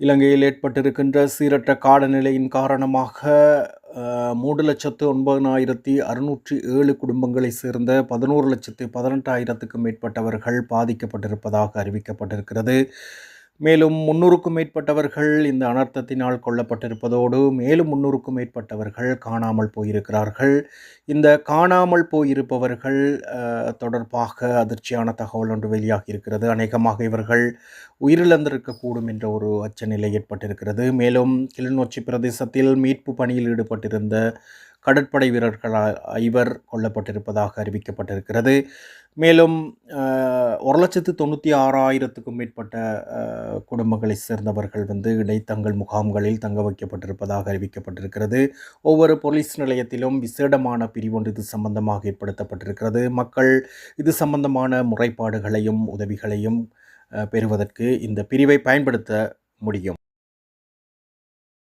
இலங்கையில் ஏற்பட்டிருக்கின்ற சீரற்ற காலநிலையின் காரணமாக மூன்று லட்சத்து ஒன்பதனாயிரத்தி அறுநூற்றி ஏழு குடும்பங்களைச் சேர்ந்த பதினோரு லட்சத்து பதினெட்டாயிரத்துக்கும் மேற்பட்டவர்கள் பாதிக்கப்பட்டிருப்பதாக அறிவிக்கப்பட்டிருக்கிறது. மேலும் முன்னூறுக்கும் மேற்பட்டவர்கள் இந்த அனர்த்தத்தினால் கொல்லப்பட்டிருப்பதோடு மேலும் முன்னூறுக்கும் மேற்பட்டவர்கள் காணாமல் போயிருக்கிறார்கள். இந்த காணாமல் போயிருப்பவர்கள் தொடர்பாக அதிர்ச்சியான தகவல் ஒன்று வெளியாகி இருக்கிறது அநேகமாக இவர்கள் உயிரிழந்திருக்கக்கூடும் என்ற ஒரு அச்சநிலை ஏற்பட்டிருக்கிறது. மேலும் கிளிநொச்சி பிரதேசத்தில் மீட்பு பணியில் ஈடுபட்டிருந்த கடற்படை வீரர்கள் ஐவர் கொல்லப்பட்டிருப்பதாக அறிவிக்கப்பட்டிருக்கிறது. மேலும் ஒரு லட்சத்து தொண்ணூற்றி ஆறாயிரத்துக்கும் மேற்பட்ட குடும்பங்களைச் சேர்ந்தவர்கள் வந்து இடைத்தங்கள் முகாம்களில் தங்க வைக்கப்பட்டிருப்பதாக அறிவிக்கப்பட்டிருக்கிறது. ஒவ்வொரு போலீஸ் நிலையத்திலும் விசேடமான பிரிவொன்று இது சம்பந்தமாக ஏற்படுத்தப்பட்டிருக்கிறது. மக்கள் இது சம்பந்தமான முறைப்பாடுகளையும் உதவிகளையும் பெறுவதற்கு இந்த பிரிவை பயன்படுத்த முடியும்.